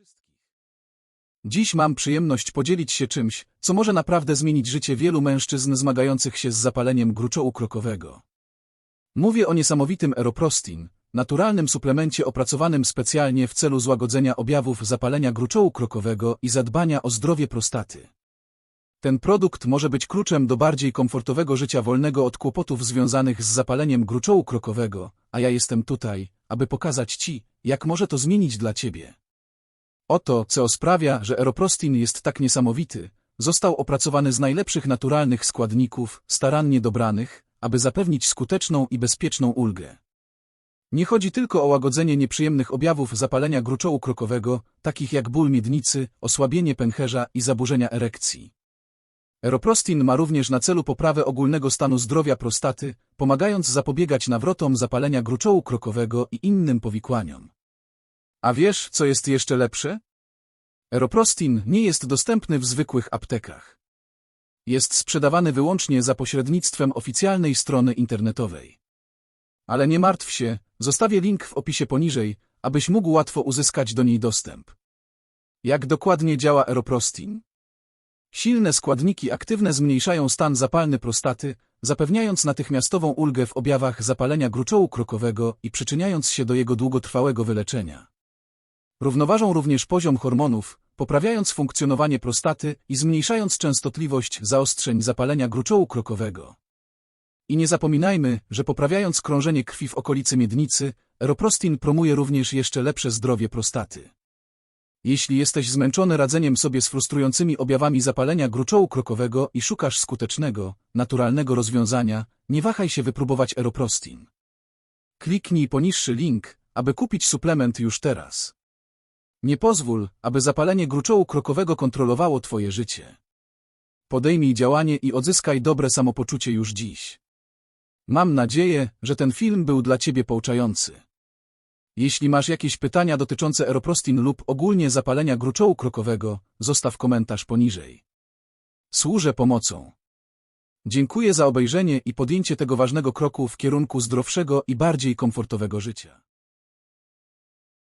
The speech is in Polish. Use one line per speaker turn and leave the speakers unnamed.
wszystkich. Dziś mam przyjemność podzielić się czymś, co może naprawdę zmienić życie wielu mężczyzn zmagających się z zapaleniem gruczołu krokowego. Mówię o niesamowitym Eroprostin, naturalnym suplemencie opracowanym specjalnie w celu złagodzenia objawów zapalenia gruczołu krokowego i zadbania o zdrowie prostaty. Ten produkt może być kluczem do bardziej komfortowego życia wolnego od kłopotów związanych z zapaleniem gruczołu krokowego, a ja jestem tutaj, aby pokazać Ci, jak może to zmienić dla Ciebie. Oto, co sprawia, że Eroprostin jest tak niesamowity, został opracowany z najlepszych naturalnych składników, starannie dobranych, aby zapewnić skuteczną i bezpieczną ulgę. Nie chodzi tylko o łagodzenie nieprzyjemnych objawów zapalenia gruczołu krokowego, takich jak ból miednicy, osłabienie pęcherza i zaburzenia erekcji. Eroprostin ma również na celu poprawę ogólnego stanu zdrowia prostaty, pomagając zapobiegać nawrotom zapalenia gruczołu krokowego i innym powikłaniom. A wiesz, co jest jeszcze lepsze? Eroprostin nie jest dostępny w zwykłych aptekach. Jest sprzedawany wyłącznie za pośrednictwem oficjalnej strony internetowej. Ale nie martw się, zostawię link w opisie poniżej, abyś mógł łatwo uzyskać do niej dostęp. Jak dokładnie działa Eroprostin? Silne składniki aktywne zmniejszają stan zapalny prostaty, zapewniając natychmiastową ulgę w objawach zapalenia gruczołu krokowego i przyczyniając się do jego długotrwałego wyleczenia. Równoważą również poziom hormonów, poprawiając funkcjonowanie prostaty i zmniejszając częstotliwość zaostrzeń zapalenia gruczołu krokowego. I nie zapominajmy, że poprawiając krążenie krwi w okolicy miednicy, Eroprostin promuje również jeszcze lepsze zdrowie prostaty. Jeśli jesteś zmęczony radzeniem sobie z frustrującymi objawami zapalenia gruczołu krokowego i szukasz skutecznego, naturalnego rozwiązania, nie wahaj się wypróbować Eroprostin. Kliknij poniższy link, aby kupić suplement już teraz. Nie pozwól, aby zapalenie gruczołu krokowego kontrolowało Twoje życie. Podejmij działanie i odzyskaj dobre samopoczucie już dziś. Mam nadzieję, że ten film był dla Ciebie pouczający. Jeśli masz jakieś pytania dotyczące Eroprostin lub ogólnie zapalenia gruczołu krokowego, zostaw komentarz poniżej. Służę pomocą. Dziękuję za obejrzenie i podjęcie tego ważnego kroku w kierunku zdrowszego i bardziej komfortowego życia.